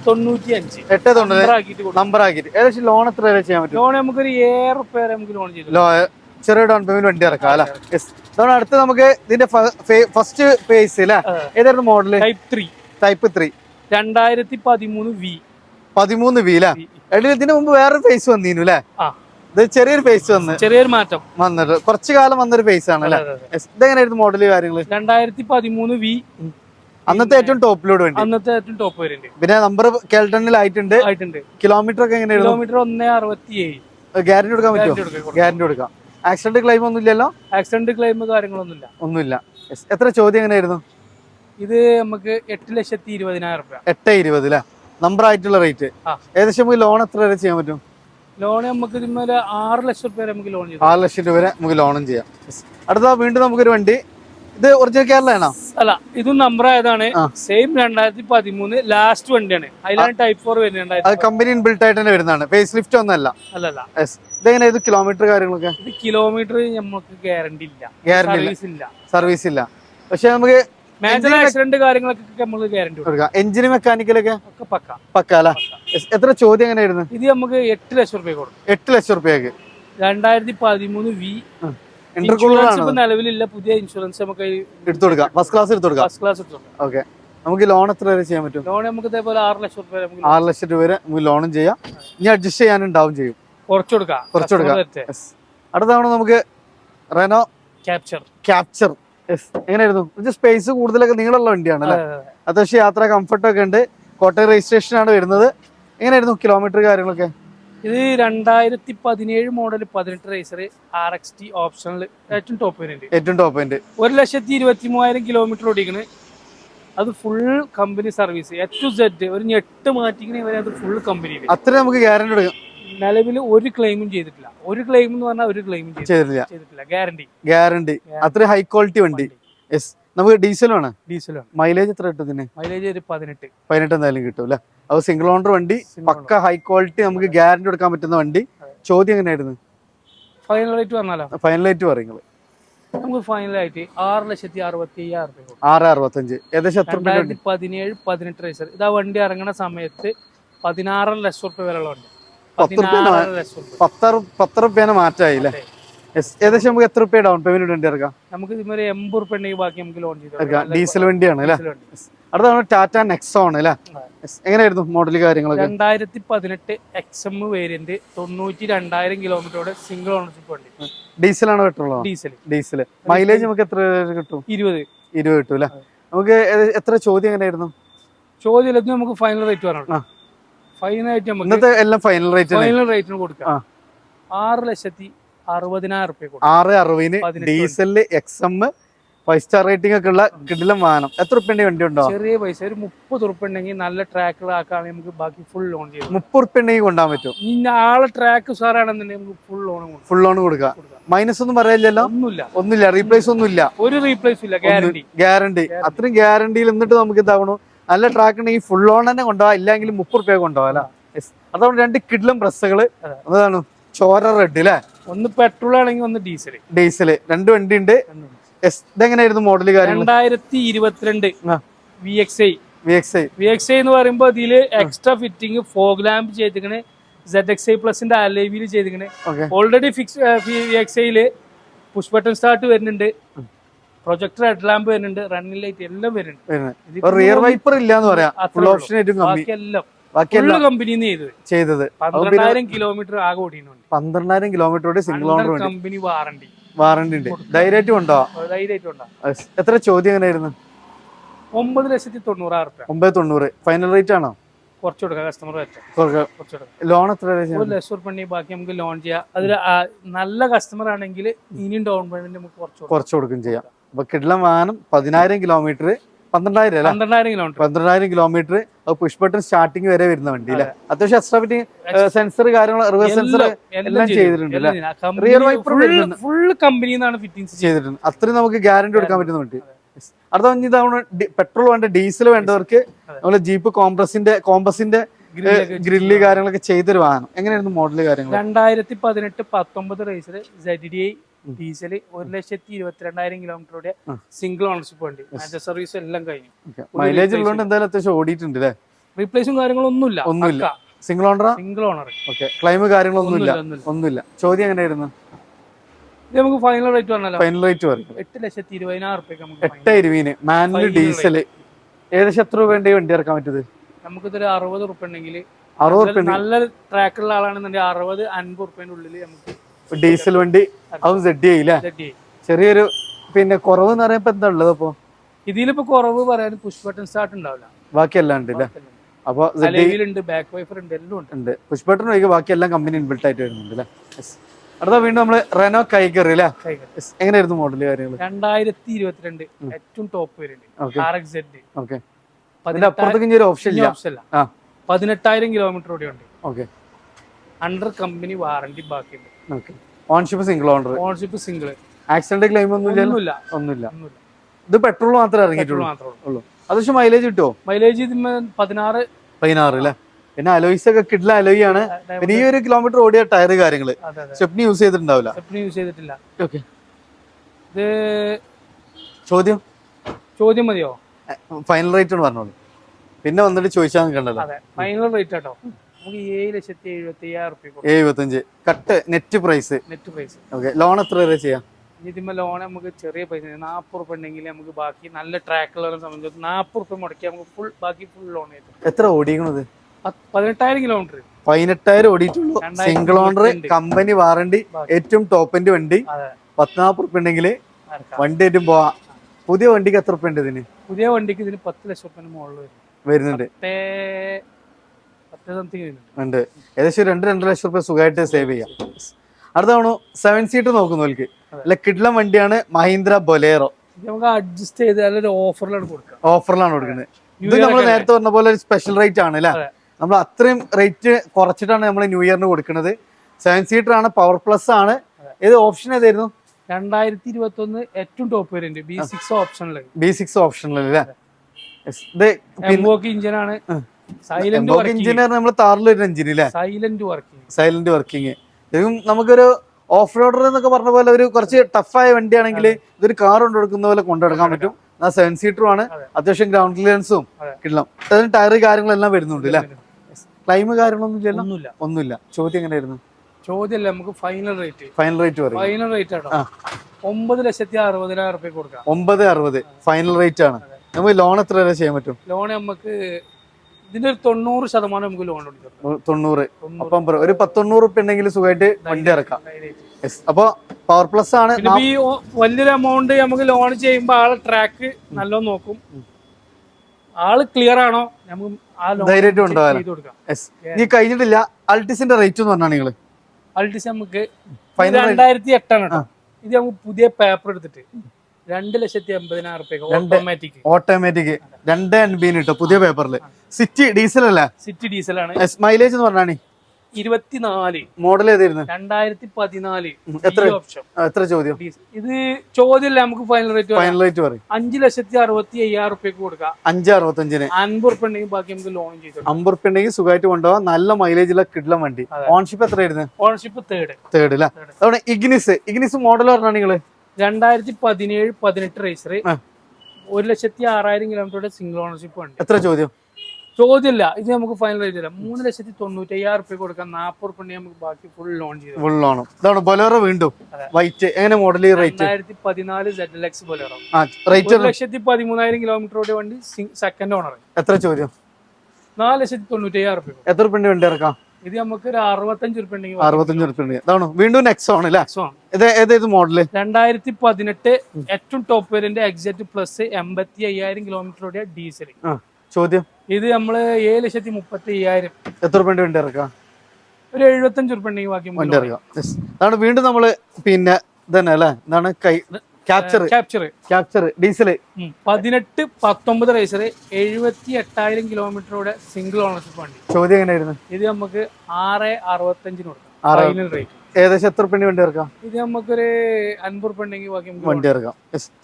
തൊണ്ണൂറ്റി അഞ്ച് എട്ടേ തൊണ്ണൂറ് നമ്പർ ആക്കിയിട്ട് ഏകദേശം ലോൺ എത്ര വരെ ചെയ്യാൻ പറ്റും? ലോൺ നമുക്കൊരു ഏഴ് റുപ്യ വരെ നമുക്ക് ലോൺ ചെയ്തു ചെറിയ ഡൗൺ പേയ്മെന്റ് വണ്ടി ഇറക്കാം അല്ലെ? യെസ് അടുത്ത് നമുക്ക് ഇതിന്റെ ഫസ്റ്റ് ഫേസ് അല്ലെ ഏതായിരുന്നു model type three type three രണ്ടായിരത്തി പതിമൂന്ന് വി പതിമൂന്ന് വി അല്ലെ എടി ഇതിന് മുമ്പ് വേറൊരു ഫേസ് വന്നിരുന്നു അല്ലെ ഇത് ചെറിയൊരു ഫേസ് വന്ന്. ചെറിയൊരു മാറ്റം. വന്നിട്ട് കുറച്ചു കാലം വന്നൊരു ഫേസ് ആണ് അല്ലെ. ഇതെങ്ങനെയായിരുന്നു മോഡൽ കാര്യങ്ങൾ? രണ്ടായിരത്തി പതിമൂന്ന് വി അന്നത്തെ ഏറ്റവും ടോപ്പ് ലോഡ് വണ്ടി. അന്നത്തെ ഏറ്റവും ടോപ്പ് വേരിയന്റ് പിന്നെ നമ്പർ കേൾട്ടണിലായിട്ടുണ്ട്. ആയിട്ടുണ്ട്. കിലോമീറ്റർ ഒക്കെ എങ്ങനെയാണ് കിലോമീറ്റർ ഒന്ന് അറുപത്തി ഏഴ് ഗ്യാരണ്ടി കൊടുക്കാൻ പറ്റുമോ ഗ്യാരണ്ടി കൊടുക്കാം. ആക്സിഡന്റ് ക്ലെയിം ഒന്നും ഇല്ലല്ലോ? ആക്സിഡന്റ് ക്ലെയിം കാര്യങ്ങളൊന്നുമില്ല. ഒന്നുമില്ല. എത്ര ചോദ്യം എങ്ങനെയായിരുന്നു? ഇത് നമുക്ക് എട്ട് ലക്ഷത്തി ഇരുപതിനായിരം രൂപ. എട്ട് ഇരുപത് അല്ലേ നമ്പർ ആയിട്ടുള്ള റേറ്റ് ഏകദേശം നമുക്ക് ലോൺ എത്ര വരെ ചെയ്യാൻ പറ്റും? ലോൺ നമുക്ക് ആറ് ലക്ഷം രൂപ വരെ നമുക്ക് ലോൺ ചെയ്യാം ആറ് ലക്ഷം രൂപ വരെ നമുക്ക് ലോണും ചെയ്യാം. അടുത്ത വീണ്ടും നമുക്കൊരു വണ്ടി. ഇത് ഒറിജിനൽ കേരളയാണോ അല്ല ഇത് നമ്പർ ആയതാണ്. സെയിം രണ്ടായിരത്തി പതിമൂന്ന് ലാസ്റ്റ് വണ്ടിയാണ്. അതിലാണ് ടൈപ്പ് ഫോർ വരുന്നത് അത് കമ്പനി ബിൽഡ് ആയിട്ട് തന്നെ വരുന്നതാണ്. ഫേസ് ലിഫ്റ്റ് ഒന്നല്ല അല്ലല്ല ഇതെങ്ങനെ ഇത് കിലോമീറ്റർ കാര്യങ്ങളൊക്കെ? ഇത് കിലോമീറ്റർ നമുക്ക് ഗ്യാരണ്ടി ഇല്ല. ഗ്യാരണ്ടി ഇല്ല. സർവീസ് ഇല്ല. സർവീസ് ഇല്ല. പക്ഷെ നമുക്ക് മേജർ ആക്സിഡന്റ് കാര്യങ്ങളൊക്കെ നമുക്ക് ഗ്യാരണ്ടി കൊടുക്കാം. എഞ്ചിന് മെക്കാനിക്കലൊക്കെ ഒക്കെ പക്ക. പക്കാല എത്ര ചോദ്യം എങ്ങനെയായിരുന്നു? ഇത് നമുക്ക് എട്ട് ലക്ഷം രൂപ കൊടുക്കും. എട്ട് ലക്ഷം റുപ്യക്ക്. രണ്ടായിരത്തി പതിമൂന്ന് വി നിലവിലില്ല. പുതിയ ഇൻഷുറൻസ് നമുക്ക് എടുത്തു കൊടുക്കാം. ഫസ്റ്റ് ക്ലാസ് എടുത്തു കൊടുക്കാം. ഫസ്റ്റ് ക്ലാസ് എടുത്തു ഓക്കെ നമുക്ക് ലോൺ എത്ര വരെ ചെയ്യാൻ പറ്റും? ലോൺ നമുക്ക് ഇതേപോലെ ആറ് ലക്ഷം രൂപ വരെ നമുക്ക് ആറ് ലക്ഷം രൂപ വരെ നമുക്ക് ലോണും ചെയ്യാം. ഇനി അഡ്ജസ്റ്റ് ചെയ്യാനുണ്ടാവും ചെയ്യും. കുറച്ച് കൊടുക്കാം. കുറച്ച് കൊടുക്കാം. അടുത്ത തവണ നമുക്ക് റെനോ ക്യാപ്ചർ ക്യാപ്ചർ യെസ് എങ്ങനെയായിരുന്നു? സ്പേസ് കൂടുതലൊക്കെ നീളമുള്ള വണ്ടിയാണ് അല്ലേ? അത്യാവശ്യം യാത്ര കംഫർട്ടൊക്കെ ഉണ്ട്. കോട്ടയം രജിസ്ട്രേഷൻ ആണ് വരുന്നത്. എങ്ങനെയായിരുന്നു കിലോമീറ്റർ കാര്യങ്ങളൊക്കെ? ഇത് രണ്ടായിരത്തി പതിനേഴ് മോഡൽ പതിനെട്ട് റേസർ ആർ എക്സ് ടി ഓപ്ഷനിൽ ഏറ്റവും ടോപ്പ് വേരിയന്റ് ഏറ്റവും ടോപ്പ് ഒരു ലക്ഷത്തി ഇരുപത്തി മൂവായിരം കിലോമീറ്റർ ഓടിക്കണ്. അത് full company service A to Z ഒരു ഞെട്ട് മാറ്റിക്കണ വരെ അത് ഫുൾ കമ്പനി അത്ര നമുക്ക് ഗ്യാരണ്ടി കൊടുക്കാം. നിലവിൽ ഒരു ക്ലെയിമും ചെയ്തിട്ടില്ല. ഒരു ക്ലെയിം എന്ന് പറഞ്ഞാൽ ഒരു ക്ലെയിമും ചെയ്തിട്ടില്ല. ചെയ്തിട്ടില്ല. ഗ്യാരണ്ടി ഗ്യാരണ്ടി അത്ര ഹൈ ക്വാളിറ്റി വണ്ടി. യെസ് നമുക്ക് ഡീസലാണ് ഡീസലാണ് മൈലേജ് എത്ര കിട്ടും ഇതിന്? മൈലേജ് ഒരു പതിനെട്ട്. പതിനെട്ട് എന്തായാലും കിട്ടും അല്ലെ? അത് സിംഗിൾ ഓണർ വണ്ടി പക്ക ഹൈ ക്വാളിറ്റി നമുക്ക് ഗ്യാരണ്ടി കൊടുക്കാൻ പറ്റുന്ന വണ്ടി. ചോദ്യം എങ്ങനെയായിരുന്നു? ഫൈനൽ റേറ്റ് പറഞ്ഞാലോ റേറ്റ് പറയുന്നത് നമുക്ക് ഫൈനൽ ആയിട്ട് ആറ് ലക്ഷത്തി അറുപത്തി അയ്യായിരം രൂപ. ആറ് അറുപത്തഞ്ച്. ഏകദേശം എത്ര രണ്ടായിരത്തി പതിനേഴ് പതിനെട്ട് റേസർ ഇതാ വണ്ടി ഇറങ്ങുന്ന സമയത്ത് പതിനാറര ലക്ഷം റുപ്യ വിലയുള്ള ഉണ്ട് പത്ത് റുപ്യ പതിനാറര ഏകദേശം നമുക്ക് എത്ര റുപ്യ ഡൗൺ പേയ്മെന്റ് വേണ്ടി ഇറക്കാം നമുക്ക് ഇതുവരെ എൺപത് റുപ്യ ഉണ്ടെങ്കിൽ ബാക്കി നമുക്ക് ലോൺ ചെയ്ത് ഡീസൽ വണ്ടിയാണ് അല്ലേ. അടുത്താണ് ടാറ്റ നെക്സോൺ അല്ലേ. എങ്ങനെയായിരുന്നു മോഡൽ കാര്യങ്ങളൊക്കെ? രണ്ടായിരത്തി പതിനെട്ട് എക്സ് എം വേരിയന്റ് തൊണ്ണൂറ്റി രണ്ടായിരം കിലോമീറ്ററോടെ സിംഗിൾ ഓണർഷിപ്പ് വണ്ടി ഡീസലാണ് പെട്രോളോ ഡീസൽ ഡീസൽ മൈലേജ് നമുക്ക് എത്ര കിട്ടും? ഇരുപത്. ഇരുപത് കിട്ടും അല്ലേ? നമുക്ക് എത്ര ചോദ്യം എങ്ങനെയായിരുന്നു? ചോദ്യം നമുക്ക് ഫൈനൽ റേറ്റ്. പറഞ്ഞു ഫൈനൽ ആയിട്ട് നമുക്ക് എല്ലാം ഫൈനൽ റേറ്റ് ഫൈനൽ റേറ്റിന് കൊടുക്കാം. ആറ് ലക്ഷത്തി ആറ് അറുപതിന് ഡീസലിൽ X M five star rating ഒക്കെ ഉള്ള കിടിലം വാഹനം. എത്ര ഉറുപ്പിന്റെ വണ്ടി ഉണ്ടോ? ചെറിയ പൈസ ഒരു മുപ്പത് ഉറുപ്പ് ഉണ്ടെങ്കിൽ നല്ല ആക്കാണെങ്കിൽ നമുക്ക് ബാക്കി ഫുൾ ലോൺ ചെയ്യും മുപ്പത് ഉറുപ്പുണ്ടെങ്കിൽ കൊണ്ടാൻ പറ്റും നാളെ ട്രാക്ക് സാറാണെന്നുണ്ടെങ്കിൽ നമുക്ക് ഫുൾ ലോൺ കൊടുക്കാം. ഫുൾ ലോൺ കൊടുക്കാം. മൈനസ് ഒന്നും പറയാനില്ലല്ലോ ഒന്നുമില്ല. ഒന്നുമില്ല. റീപ്ലേസ് ഒന്നുമില്ല. ഒരു റീപ്ലേസ് ഇല്ല. ഗ്യാരണ്ടി ഗ്യാരണ്ടി അത്രയും ഗ്യാരണ്ടിയിൽ എന്നിട്ട് നമുക്ക് ഇതാവണു. നല്ല ട്രാക്ക് ഉണ്ടെങ്കിൽ ഫുൾ ലോൺ തന്നെ കൊണ്ടുപോകാം. ഇല്ലെങ്കിൽ മുപ്പത് ഉറുപ്പ്യ കൊണ്ടുപോകാം അല്ല? അതുകൊണ്ട് രണ്ട് കിഡിലും പ്രസ്സുകൾ അതെ. അതാണ് ചോര റെഡ് അല്ലേ ഒന്ന് പെട്രോൾ ആണെങ്കിൽ ഒന്ന് ഡീസൽ ഡീസൽ രണ്ട് വണ്ടി. ഉണ്ട്. ഇതെങ്ങനെയായിരുന്നു മോഡൽ കാര്യം രണ്ടായിരത്തി ഇരുപത്തിരണ്ട്. V X I V X I V X I എന്ന് പറയുമ്പോൾ അതിൽ എക്സ്ട്രാ ഫിറ്റിംഗ് ഫോഗ് ലാമ്പ് ചെയ്തിക്കണ് സെഡ് എക്സ് ഐ പ്ലസിന്റെ അലൈവിൽ ചെയ്തിക്കണ് ഓൾറെഡി ഫിക്സ് വി എക്സ് ഐയിൽ പുഷ് ബട്ടൺ സ്റ്റാർട്ട് വരുന്നുണ്ട്. പ്രൊജക്ടർ ഹെഡ് ലാമ്പ് വരുന്നുണ്ട്. റണ്ണിംഗ് ലൈറ്റ് എല്ലാം വരുന്നുണ്ട്. റിയർ വൈപ്പർ ഇല്ല എന്ന് പറയാം. ഫുൾ ഓപ്ഷൻ ഏറ്റവും കമ്പനിന്ന് ചെയ്തത്. കിലോമീറ്റർ ആകെ ഓടിയിട്ടുണ്ട്. പന്ത്രണ്ടായിരം കിലോമീറ്ററോടെ single owner company warranty warranty ഉണ്ട്. ധൈര്യമായിട്ടും ഉണ്ടോ എത്ര ചോദ്യം എങ്ങനെയായിരുന്നു? ഒമ്പത് ലക്ഷത്തി തൊണ്ണൂറായിരം ഒമ്പത് തൊണ്ണൂറ്. ഫൈനൽ റേറ്റ് ആണോ? കുറച്ച് കൊടുക്കാം കസ്റ്റമർ ലോൺ എത്ര ഒരു? ലക്ഷം ബാക്കി നമുക്ക് ലോൺ ചെയ്യാം. അതിൽ നല്ല കസ്റ്റമർ ആണെങ്കിൽ ഇനിയും ഡൗൺ പേയ്മെന്റ് നമുക്ക് കുറച്ച് കുറച്ച് കൊടുക്കും ചെയ്യാം. അപ്പൊ കിഡ്ലം വാഹനം പതിനായിരം കിലോമീറ്റർ പന്ത്രണ്ടായിരം അല്ല? പന്ത്രണ്ടായിരം കിലോമീറ്റർ പന്ത്രണ്ടായിരം കിലോമീറ്റർ പുഷ് ബട്ടൺ സ്റ്റാർട്ടിങ് വരെ വരുന്ന വണ്ടി അല്ലേ അത്യാവശ്യം എക്സ്ട്രാ പറ്റി സെൻസർ കാര്യങ്ങൾ റിവേഴ്സ് സെൻസർ എല്ലാം ചെയ്തിട്ടുണ്ട് റിയർ വൈപ്പർ ഫുൾ. കമ്പനിന്നാണ് ചെയ്തിട്ടുണ്ട്. അത്രയും നമുക്ക് ഗ്യാരണ്ടി കൊടുക്കാൻ പറ്റുന്ന വണ്ടി. അടുത്ത ഇതാണ് പെട്രോൾ വേണ്ട ഡീസൽ വേണ്ടവർക്ക് നമ്മൾ ജീപ്പ് കോംപ്രസിന്റെ കോംപ്രസിന്റെ ഗ്രില്ല് കാര്യങ്ങളൊക്കെ ചെയ്തൊരു വാഹനം. എങ്ങനെയായിരുന്നു മോഡൽ കാര്യങ്ങൾ രണ്ടായിരത്തി പതിനെട്ട് പത്തൊമ്പത് റേസിൽ ഡീസൽ ഒരു ലക്ഷത്തി ഇരുപത്തിരണ്ടായിരം കിലോമീറ്ററുടെ സിംഗിൾ ഓണർഷിപ്പ് വണ്ടി. സർവീസ് എല്ലാം കഴിഞ്ഞു. മൈലേജ് ഉള്ളതുകൊണ്ട് എന്തായാലും അത്യാവശ്യം ഓടിയിട്ടുണ്ട് അല്ലേ റീപ്ലേസും കാര്യങ്ങളും ഒന്നുമില്ല. Single owner single owner okay. Claim കാര്യങ്ങളൊന്നുമില്ല. ഒന്നുമില്ല. ചോദ്യം എങ്ങനെയായിരുന്നു? നമുക്ക് ഫൈനൽ റേറ്റ് പറഞ്ഞല്ലോ. ഫൈനൽ റേറ്റ് പറയും. എട്ട് ലക്ഷത്തി ഇരുപതിനായിരം റുപ്യ നമുക്ക് എട്ട് ഇരുപതിന് മാനുവൽ ഡീസൽ ഏകദേശം എത്ര വേണ്ടി വണ്ടി ഇറക്കാൻ പറ്റത് നമുക്കിതൊരു അറുപത് റുപ്യ ഉണ്ടെങ്കിൽ അറുപത് നല്ല ട്രാക്കുള്ള ആളാണെന്നുണ്ടെങ്കിൽ അറുപത് അൻപത് റുപ്യന്റെ ഉള്ളിൽ നമുക്ക് ഡീസൽ വണ്ടി അതും സെഡ് ചെയ്യില്ലേ ചെറിയൊരു പിന്നെ കുറവ് എന്ന് പറയുമ്പോ എന്താ ഉള്ളത് അപ്പൊ? ഇതിലിപ്പോ കുറവ് പറയാൻ പുഷ് ബട്ടൺ സ്റ്റാർട്ട് ഉണ്ടാവില്ല. ബാക്കിയെല്ലാം ഉണ്ട് അല്ലേ അപ്പൊ ബാക്ക് വൈഫർ ഉണ്ട് എല്ലാം ഉണ്ട്. പുഷ് ബട്ടൺ ഒഴികെ ബാക്കിയെല്ലാം കമ്പനി ഇൻബിൽട്ട് ആയിട്ട് വരുന്നുണ്ട് അല്ലേ അടുത്ത വീണ്ടും നമ്മൾ റെനോ കൈകറി അല്ലേ. എങ്ങനെയായിരുന്നു മോഡൽ കാര്യങ്ങൾ രണ്ടായിരത്തി ഇരുപത്തിരണ്ട് ഏറ്റവും ടോപ്പ് വരുന്നുണ്ട്. ആർ എക്സ് ഓക്കെ അപ്പുറത്തേക്ക് ഇനി ഒരു ഓപ്ഷൻ ഇല്ല. ഓപ്ഷൻ പതിനെട്ടായിരം കിലോമീറ്റർ ഓടി ഉണ്ട് ഓക്കെ അണ്ടർ കമ്പനി വാറണ്ടി ബാക്കിയുണ്ട്. Ownership single owner ownership single accident claim ഒന്നും ഇല്ല? ഒന്നുമില്ല. ഒന്നുമില്ല. ഇത് പെട്രോൾ മാത്രമേ ഇറങ്ങിയിട്ടുള്ളൂ? ഉള്ളൂ. അത്യാവശ്യം മൈലേജ് കിട്ടുമോ മൈലേജ് പതിനാറ്. പതിനാറ് അല്ലേ? പിന്നെ അലോയ്സ് ഒക്കെ കിഡില അലോയി ആണ്. പിന്നെ ഈ ഒരു കിലോമീറ്റർ ഓടിയ ടയർ കാര്യങ്ങൾ. അതെ അതെ സ്റ്റെപ്നി യൂസ് ചെയ്തിട്ടുണ്ടാവില്ല? സ്റ്റെപ്നി യൂസ് ചെയ്തിട്ടില്ല. ഓക്കെ ഇത് ചോദ്യം? ചോദ്യം മതിയോ? ഫൈനൽ റേറ്റ് ആണ് പറഞ്ഞോളൂ. പിന്നെ വന്നിട്ട് ചോദിച്ചാൽ കണ്ടല്ലോ അതെ ഫൈനൽ റേറ്റ് കേട്ടോ നമുക്ക് ഏഴ് ലക്ഷത്തി എഴുപത്തി അയ്യായിരം റുപ്യ എഴുപത്തഞ്ച് cut net price net price okay loan എത്ര വരെ ചെയ്യാം? ഇതിന്മേ ലോൺ നമുക്ക് ചെറിയ പൈസ നാൽപ്പത് റുപ്യ ഉണ്ടെങ്കിൽ നമുക്ക് ബാക്കി നല്ല ട്രാക്കുള്ളവരെ സംബന്ധിച്ച് നാൽപ്പത് റുപ്യ മുടക്കി നമുക്ക് ഫുൾ ബാക്കി ഫുൾ ലോൺ ചെയ്തു എത്ര ഓടിക്കണത്? പതിനെട്ടായിരം കിലോമീറ്റർ പതിനെട്ടായിരം ഓടിയിട്ടുള്ളൂ. Single owner company warranty. ഏറ്റവും ടോപ്പിന്റെ വണ്ടി. അതെ. പത്തിനാപ്പത് റുപ്യ ഉണ്ടെങ്കിൽ വണ്ടി ആയിട്ടും പോവാ. പുതിയ വണ്ടിക്ക് എത്ര റുപ്യ ഉണ്ട് ഇതിന്? പുതിയ വണ്ടിക്ക് ഇതിന് പത്ത് ലക്ഷം റുപ്യ മുകളിൽ വരും വരുന്നുണ്ട് പത്തേ പത്ത് സംതിങ് വരുന്നുണ്ട് ഉണ്ട്. ഏകദേശം രണ്ട് രണ്ടര ലക്ഷം റുപ്യ സുഖമായിട്ട് സേവ് ചെയ്യാം. അടുത്ത തവണ സെവൻ സീറ്റ് നോക്കുന്നവർക്ക് അല്ല കിഡ്ലം വണ്ടിയാണ് മഹീന്ദ്ര ബൊലേറോ. നമുക്ക് അഡ്ജസ്റ്റ് ചെയ്ത് ഓഫറിലാണ് കൊടുക്കുക. ഓഫറിലാണ് കൊടുക്കുന്നത്. ഇത് നമ്മൾ നേരത്തെ പറഞ്ഞ പോലെ ഒരു സ്പെഷ്യൽ റേറ്റ് ആണ് അല്ലേ? നമ്മൾ അത്രയും റേറ്റ് കുറച്ചിട്ടാണ് നമ്മൾ ന്യൂ ഇയറിന് കൊടുക്കുന്നത്. സെവൻ സീറ്റർ ആണ് പവർ പ്ലസ് ആണ്. ഏത് ഓപ്ഷൻ ഏതായിരുന്നു? രണ്ടായിരത്തി ഇരുപത്തി ഒന്ന് ഏറ്റവും ടോപ്പ് വരുന്നുണ്ട് ബി സിക്സ് ഓപ്ഷനിൽ ബി സിക്സ് ഓപ്ഷനിൽ അല്ലേ? ഇത് ഇഞ്ചിനാണ് സൈലന്റ് എഞ്ചിനീയർ നമ്മൾ എഞ്ചിൻ അല്ലേ സൈലന്റ് വർക്കിംഗ് സൈലന്റ് വർക്കിംഗ് നമുക്കൊരു ഓഫ് റോഡർ എന്നൊക്കെ പറഞ്ഞ പോലെ ഒരു കുറച്ച് ടഫായ വണ്ടിയാണെങ്കിൽ ഇതൊരു കാർ കൊണ്ടെടുക്കുന്ന പോലെ കൊണ്ടെടുക്കാൻ പറ്റും. ആ സെവൻ സീറ്ററും ആണ്. അതെ. അത്യാവശ്യം ഗ്രൗണ്ട് ക്ലിയറൻസും. കിട്ടണം. അതിന് ടയർ കാര്യങ്ങളെല്ലാം വരുന്നുണ്ട് അല്ലേ ക്ലൈം കാര്യങ്ങളൊന്നും ഇല്ലല്ലോ? ഒന്നുമില്ല. ഒന്നുമില്ല. ചോദ്യം എങ്ങനെയായിരുന്നു? ചോദ്യമല്ല നമുക്ക് ഫൈനൽ റേറ്റ് ഫൈനൽ റേറ്റ് പറയും. ഫൈനൽ റേറ്റ് ആണ്. ഒമ്പത് ലക്ഷത്തി അറുപതിനായിരം റുപ്യ കൊടുക്കാം. ഒമ്പത് അറുപത്. ഫൈനൽ റേറ്റ് ആണ്. നമുക്ക് ലോൺ എത്ര വരെ ചെയ്യാൻ പറ്റും? ലോൺ നമുക്ക് ഇതിന്റെ ഒരു തൊണ്ണൂറ് ശതമാനം നമുക്ക് ലോൺ തൊണ്ണൂറ്. അപ്പം ഒരു പത്തൊണ്ണൂറ് റുപ്യ ഉണ്ടെങ്കിൽ സുഖമായിട്ട് വണ്ടി ഇറക്കാം. അപ്പൊ പവർ പ്ലസ് ആണ്. ഈ വലിയൊരു എമൗണ്ട് നമുക്ക് ലോൺ ചെയ്യുമ്പോൾ ആൾ ട്രാക്ക് നല്ല നോക്കും. ആൾ ക്ലിയർ ആണോ? നമുക്ക് ധൈര്യമായിട്ട് കൊണ്ടുപോകാം. ഇനി കഴിഞ്ഞിട്ടില്ല. അൾട്ടിസിന്റെ റേറ്റ് എന്ന് പറഞ്ഞാൽ നിങ്ങൾ. അൾട്ടിസ് നമുക്ക് രണ്ടായിരത്തി എട്ടാണ് ഇത് നമുക്ക് പുതിയ പേപ്പർ എടുത്തിട്ട് രണ്ട് ലക്ഷത്തി അമ്പതിനായിരം ഓട്ടോമാറ്റിക് ഓട്ടോമാറ്റിക് രണ്ട് എൻ ബിന് കിട്ടും പുതിയ പേപ്പറിൽ സിറ്റി ഡീസൽ അല്ല സിറ്റി ഡീസൽ ആണ് മൈലേജ് എന്ന് പറഞ്ഞാണ്? ഇരുപത്തിനാല്. മോഡൽ ഏതായിരുന്നു? രണ്ടായിരത്തി പതിനാല് എത്ര? ഓപ്ഷൻ. എത്ര ചോദ്യം? ഇത് ചോദ്യമല്ല നമുക്ക് ഫൈനൽ റേറ്റ് ഫൈനൽ റേറ്റ് പറയും. അഞ്ച് ലക്ഷത്തി അറുപത്തി അയ്യായിരം റുപ്യക്ക് കൊടുക്കാം. അഞ്ച് അറുപത്തഞ്ചിന് അൻപത് റുപ്യ ഉണ്ടെങ്കിൽ ബാക്കി നമുക്ക് ലോൺ ചെയ്തു അമ്പത് റുപ്യ ഉണ്ടെങ്കിൽ സുഖമായിട്ട് കൊണ്ടുപോകാം. നല്ല മൈലേജ് ഉള്ള കിഡ്ലം വണ്ടി. ഓൺഷിപ്പ് എത്രയായിരുന്നു? ഓൺഷിപ്പ് തേർഡ് തേർഡ് അല്ലേ അതുകൊണ്ട് ഇഗ്നിസ് ഇഗ്നിസ് മോഡൽ പറഞ്ഞാണ് നിങ്ങൾ? രണ്ടായിരത്തി പതിനേഴ് പതിനെട്ട് റേസർ ഒരു ലക്ഷത്തി ആറായിരം കിലോമീറ്ററുടെ സിംഗിൾ ഓണർഷിപ്പ് ഉണ്ട് എത്ര ചോദ്യം? ചോദ്യമില്ല. ഇത് നമുക്ക് ഫൈനൽ റേറ്റ് തരാം. മൂന്ന് ലക്ഷത്തി തൊണ്ണൂറ്റി അയ്യായിരം റുപ്യ കൊടുക്കാം നാൽപ്പത് റുപ്യ നമുക്ക് ബാക്കി ഫുൾ ലോൺ ചെയ്തു ഫുൾ ലോൺ ഇതാണ് ബൊലേറോ വീണ്ടും. വൈറ്റ് എങ്ങനെ മോഡൽ റേറ്റ് രണ്ടായിരത്തി പതിനാല് സെഡ് എൽ എക്സ് ആ റേറ്റ് ഒരു ലക്ഷത്തി പതിമൂന്നായിരം കിലോമീറ്ററോടെ വണ്ടി സെക്കൻഡ് ഓണർ എത്ര ചോദ്യം? നാല് ലക്ഷത്തി തൊണ്ണൂറ്റി അയ്യായിരം റുപ്യ എത്ര റുപ്യ വണ്ടി ഇറക്കാം? ഇത് നമുക്ക് ഒരു അറുപത്തഞ്ച് റുപ്യ ഉണ്ടെങ്കിൽ അറുപത്തഞ്ച് റുപ്യ ഇതാണ്. വീണ്ടും അല്ലേ ആണ്. ഇത് ഏതേത് മോഡൽ രണ്ടായിരത്തി പതിനെട്ട് ഏറ്റവും ടോപ്പ് വേരിന്റെ എക്സാക്ട് പ്ലസ് എൺപത്തി അയ്യായിരം കിലോമീറ്റർ ഓടിയ ഡീസൽ ചോദ്യം? ഇത് നമ്മൾ ഏഴ് ലക്ഷത്തി മുപ്പത്തി അയ്യായിരം. എത്ര റുപ്യന്റെ വണ്ടി ഇറക്കാം? ഒരു എഴുപത്തഞ്ച് ഉണ്ടെങ്കിൽ ബാക്കി വണ്ടി ഇറക്കാം. അതാണ് വീണ്ടും നമ്മൾ പിന്നെ ഇതന്നെ അല്ലേ? എന്താണ് കൈ ക്യാപ്ചർ ക്യാപ്ചർ ക്യാപ്ചർ ഡീസൽ പതിനെട്ട് പത്തൊമ്പത് റേസർ എഴുപത്തി എട്ടായിരം കിലോമീറ്ററോടെ സിംഗിൾ ഓണർഷിപ്പ് വണ്ടി. ചോദ്യം എങ്ങനെയായിരുന്നു? ഇത് നമുക്ക് ആറ് അറുപത്തഞ്ചിന് കൊടുക്കാം. ഫൈനൽ റേറ്റ് ഏകദേശം എത്ര റുപ്യന്റെ വണ്ടി ഇറക്കാം? ഇത് നമുക്കൊരു അൻപത് ഉണ്ടെങ്കിൽ ബാക്കി വണ്ടി ഇറക്കാം.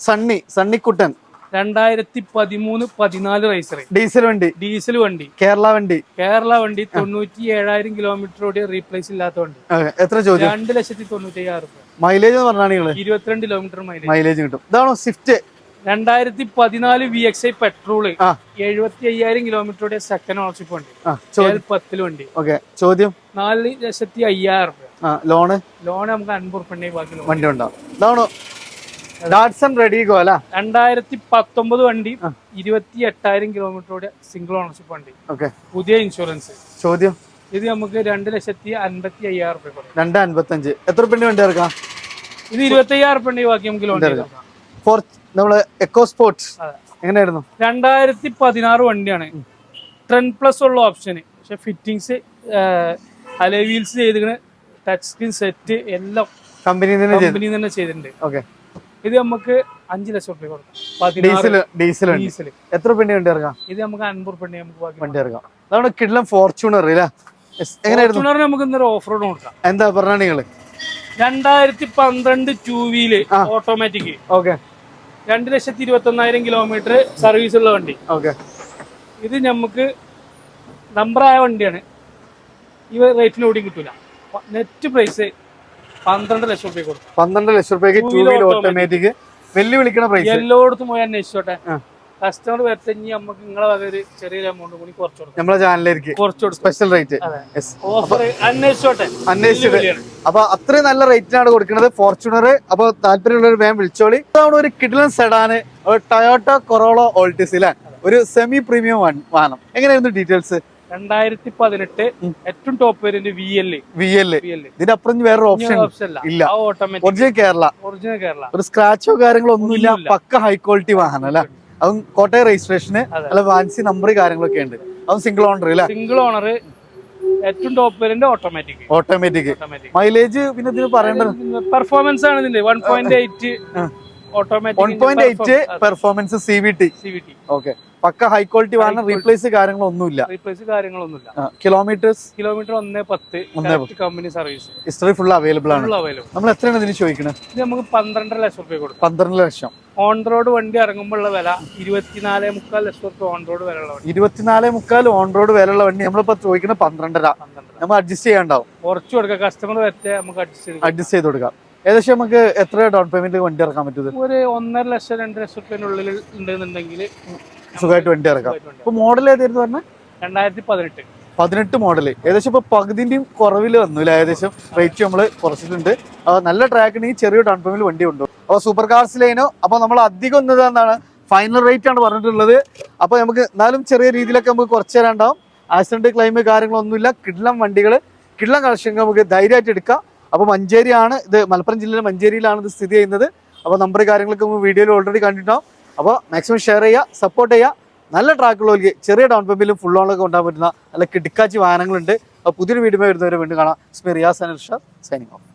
സണ്ണി സണ്ണിക്കുട്ടൻ. രണ്ടായിരത്തി പതിമൂന്ന് പതിനാല് റേസർ ഡീസൽ വണ്ടി. ഡീസൽ വണ്ടി. കേരള വണ്ടി. കേരള വണ്ടി തൊണ്ണൂറ്റി ഏഴായിരം കിലോമീറ്റർ ഓടി റീപ്ലേസ് ഇല്ലാത്ത വണ്ടി. എത്ര ചോദ്യം? രണ്ട് ലക്ഷത്തി തൊണ്ണൂറ്റി അയ്യായിരം മൈലേജ് എന്ന് പറഞ്ഞാൽ നിങ്ങൾ? ഇരുപത്തിരണ്ട് കിലോമീറ്റർ മൈലേജ് മൈലേജ് കിട്ടും. ഇതാണോ സ്വിഫ്റ്റ് രണ്ടായിരത്തി പതിനാല് വി എക്സ് ഐ പെട്രോൾ എഴുപത്തി അയ്യായിരം കിലോമീറ്റർ ഓടിയ സെക്കൻഡ് ഓണർഷിപ്പ് വണ്ടി. പത്തിൽ വണ്ടി. ഓക്കെ ചോദ്യം? നാല് ലക്ഷത്തി അയ്യായിരം ലോണ്? ലോൺ നമുക്ക് അൻപത് റുപ്യ ബാക്കി വണ്ടി ഉണ്ടാവും ഇതാണോ ഡാറ്റ്സൺ റെഡിഗോ അല്ല? രണ്ടായിരത്തി പത്തൊമ്പത് വണ്ടി ഇരുപത്തി എട്ടായിരം കിലോമീറ്റർ ഓടിയ സിംഗിൾ ഓണർഷിപ്പ് വണ്ടി. ഓക്കെ. പുതിയ ഇൻഷുറൻസ് ചോദ്യം? ഇത് നമുക്ക് രണ്ട് ലക്ഷത്തി അൻപത്തി അയ്യായിരം റുപ്യ രണ്ട് അൻപത്തി അഞ്ച് എത്ര പെണ്ണി വണ്ടി ഇറക്കാം ഇത് ഇരുപത്തി അയ്യായിരം ഉണ്ടെങ്കിൽ ബാക്കി നമുക്ക് ലോൺ. ഫോർ നമ്മൾ എക്കോ സ്പോർട്സ്. എങ്ങനെയായിരുന്നു? രണ്ടായിരത്തി പതിനാറ് വണ്ടിയാണ് ടെൻ പ്ലസ് ഉള്ള ഓപ്ഷന് പക്ഷെ ഫിറ്റിങ്സ് അലേ വീൽസ് ചെയ്തിങ്ങനെ ടച്ച് സ്ക്രീൻ സെറ്റ് എല്ലാം കമ്പനി തന്നെ കമ്പനി തന്നെ ചെയ്തിട്ടുണ്ട്. ഓക്കെ. ഇത് നമുക്ക് അഞ്ച് ലക്ഷം റുപ്യ കൊടുക്കാം. ഡീസൽ ഡീസൽ ഡീസൽ എത്ര പെണ്ണി വണ്ടി ഇറങ്ങാം? ഇത് നമുക്ക് അൻപത് പെണ്ണി നമുക്ക് വണ്ടി ഇറങ്ങാം. അതാണ് കിഡ്ലം ഫോർച്യൂണർ അല്ലേ. എങ്ങനെയായിരുന്നു? നമുക്ക് ഇന്നൊരു ഓഫ് റോഡ് കൊടുക്കാം. എന്താ പറഞ്ഞ നിങ്ങൾ? രണ്ടായിരത്തി പന്ത്രണ്ട് ടൂ വീൽ ഓട്ടോമാറ്റിക് ഓക്കെ. രണ്ട് ലക്ഷത്തി ഇരുപത്തി ഒന്നായിരം കിലോമീറ്റർ സർവീസ് ഉള്ള വണ്ടി. ഓക്കെ. ഇത് നമുക്ക് നമ്പറായ വണ്ടിയാണ്. ഈ റേറ്റിന് ഓടിയും കിട്ടൂല. നെറ്റ് പ്രൈസ് പന്ത്രണ്ട് ലക്ഷം രൂപ കൊടുക്കും പന്ത്രണ്ട് ലക്ഷം രൂപയ്ക്ക് ടൂ ഓട്ടോമാറ്റിക് വെല്ലു വിളിക്കണ പ്രൈസ് എല്ലായിടത്തും പോയി അന്വേഷിച്ചോട്ടെ. കസ്റ്റമർ വരത്തെ നമുക്ക് നിങ്ങളെ വക ഒരു ചെറിയൊരു എമൗണ്ട് കൂടി കുറച്ച് കൊടുക്കും. നമ്മളെ ചാനലിലേക്ക് കുറച്ച് സ്പെഷ്യൽ റേറ്റ്. ഓഫർ അന്വേഷിച്ചോട്ടെ. അന്വേഷിച്ചിട്ട്. അപ്പൊ അത്രയും നല്ല റേറ്റിനാണ് കൊടുക്കുന്നത്. ഫോർച്യൂണർ അപ്പൊ താല്പര്യമുള്ളവർ വേഗം വിളിച്ചോളി. ഇതാണ് ഒരു കിഡിലൻ സെഡാന് ടയോട്ട കൊറോളോ ഓൾട്ടിസ് അല്ലേ ഒരു സെമി പ്രീമിയം വാഹനം. എങ്ങനെയായിരുന്നു ഡീറ്റെയിൽസ് രണ്ടായിരത്തി പതിനെട്ട്. ഏറ്റവും ടോപ്പ് വരുന്നത് വി എൽ വി എൽ ഇതിന്റെ അപ്പുറം വേറെ ഓപ്ഷൻ ഇല്ല. ഒറിജിനൽ കേരള ഒറിജിനൽ കേരള ഒരു സ്ക്രാച്ചോ കാര്യങ്ങളോ ഒന്നുമില്ല. പക്ക ഹൈ ക്വാളിറ്റി വാഹനം അല്ലെ? അതും കോട്ടയം രജിസ്ട്രേഷന് അല്ല വാൻസി നമ്പർ കാര്യങ്ങളൊക്കെ ഉണ്ട്. അതും സിംഗിൾ ഓണർ അല്ലെ? സിംഗിൾ ഓണർ ഏറ്റവും ടോപ്പ് വരുന്നത് ഓട്ടോമാറ്റിക് ഓട്ടോമാറ്റിക് മൈലേജ് പിന്നെ ഇതിന് പറയേണ്ടത്? പെർഫോമൻസ് ആണ് ഇതിന്റെ. One point eight. Automatic one point eight performance C V T C V T okay പക്ക ഹൈ ക്വാളിറ്റി വാഹനം. റീപ്ലേസ് കാര്യങ്ങളൊന്നുമില്ല. റീപ്ലേസ് കാര്യങ്ങളൊന്നുമില്ല. കിലോമീറ്റേഴ്സ് കിലോമീറ്റർ ഒന്നേ പത്ത്. Company service history full available ആണ്. നമ്മൾ എത്രയാണ് ഇതിന് ചോദിക്കുന്നത് ഇത് നമുക്ക് പന്ത്രണ്ടര ലക്ഷം രൂപ കൊടുക്കും. പന്ത്രണ്ട് ലക്ഷം. ഓൺ റോഡ് വണ്ടി ഇറങ്ങുമ്പോഴുള്ള വില ഇരുപത്തിനാല് മുക്കാൽ ലക്ഷം രൂപ ഓൺ റോഡ് വില ഉള്ള വണ്ടി. ഇരുപത്തിനാല് മുക്കാൽ ഓൺ റോഡ് വില ഉള്ള വണ്ടി നമ്മളിപ്പോ ചോദിക്കുന്നത് പന്ത്രണ്ടര. നമ്മൾ അഡ്ജസ്റ്റ് ചെയ്യാണ്ടാവും കുറച്ച് കൊടുക്കാം. കസ്റ്റമർ വരട്ടെ നമുക്ക് അഡ്ജസ്റ്റ് ചെയ്ത് അഡ്ജസ്റ്റ് ചെയ്ത് കൊടുക്കാം. ഏകദേശം നമുക്ക് എത്ര ഡൗൺ പേയ്മെന്റ് വണ്ടി ഇറക്കാൻ പറ്റുന്നത് ഒരു ഒന്നര ലക്ഷം രണ്ട് ലക്ഷം ഉള്ളിൽ ഉണ്ടെന്നുണ്ടെങ്കിൽ സുഖമായിട്ട് വണ്ടി ഇറക്കാം. ഇപ്പൊ മോഡൽ ഏതായിരുന്നു പറഞ്ഞ? രണ്ടായിരത്തി പതിനെട്ട് പതിനെട്ട് മോഡൽ ഏകദേശം ഇപ്പൊ പകുതിന്റെയും കുറവിൽ വന്നു അല്ലെ? ഏകദേശം റേറ്റ് നമ്മൾ കുറച്ചിട്ടുണ്ട്. നല്ല ട്രാക്കിന് ഈ ചെറിയ ഡൗൺ പേയ്മെന്റ് വണ്ടി ഉണ്ട് അപ്പൊ സൂപ്പർ കാർസ് ലൈനോ. അപ്പൊ നമ്മൾ അധികം ഒന്നത് എന്താണ്? ഫൈനൽ റേറ്റ് ആണ് പറഞ്ഞിട്ടുള്ളത്. അപ്പൊ നമുക്ക് എന്നാലും ചെറിയ രീതിയിലൊക്കെ നമുക്ക് കുറച്ച് തരാണ്ടാവും ആക്സിഡന്റ് ക്ലെയിം കാര്യങ്ങളൊന്നുമില്ല. കിഡ്ലം വണ്ടികൾ കിഡ്ലം കളക്ഷൻ നമുക്ക് ധൈര്യമായിട്ട് എടുക്കാം. അപ്പൊ മഞ്ചേരിയാണ് ഇത്. മലപ്പുറം ജില്ലയിലെ മഞ്ചേരിയിലാണ് ഇത് സ്ഥിതി ചെയ്യുന്നത്. അപ്പൊ നമ്പർ കാര്യങ്ങളൊക്കെ വീഡിയോയിൽ ഓൾറെഡി കണ്ടിട്ടുണ്ടാവും. അപ്പോൾ മാക്സിമം ഷെയർ ചെയ്യുക സപ്പോർട്ട് ചെയ്യുക. നല്ല ട്രാക്കുള്ളവർക്ക് ചെറിയ ഡൗൺ പമ്പിലും ഫുൾ ഓണൊക്കെ ഉണ്ടാകാൻ പറ്റുന്ന നല്ല കിടക്കാച്ചി വാഹനങ്ങളുണ്ട്. അപ്പോൾ പുതിയൊരു വീഡിയോ വരുന്നവരെ വീണ്ടും കാണാം. സ്മി റിയാസ് അനിർഷ സൈനിങ് ഓഫ്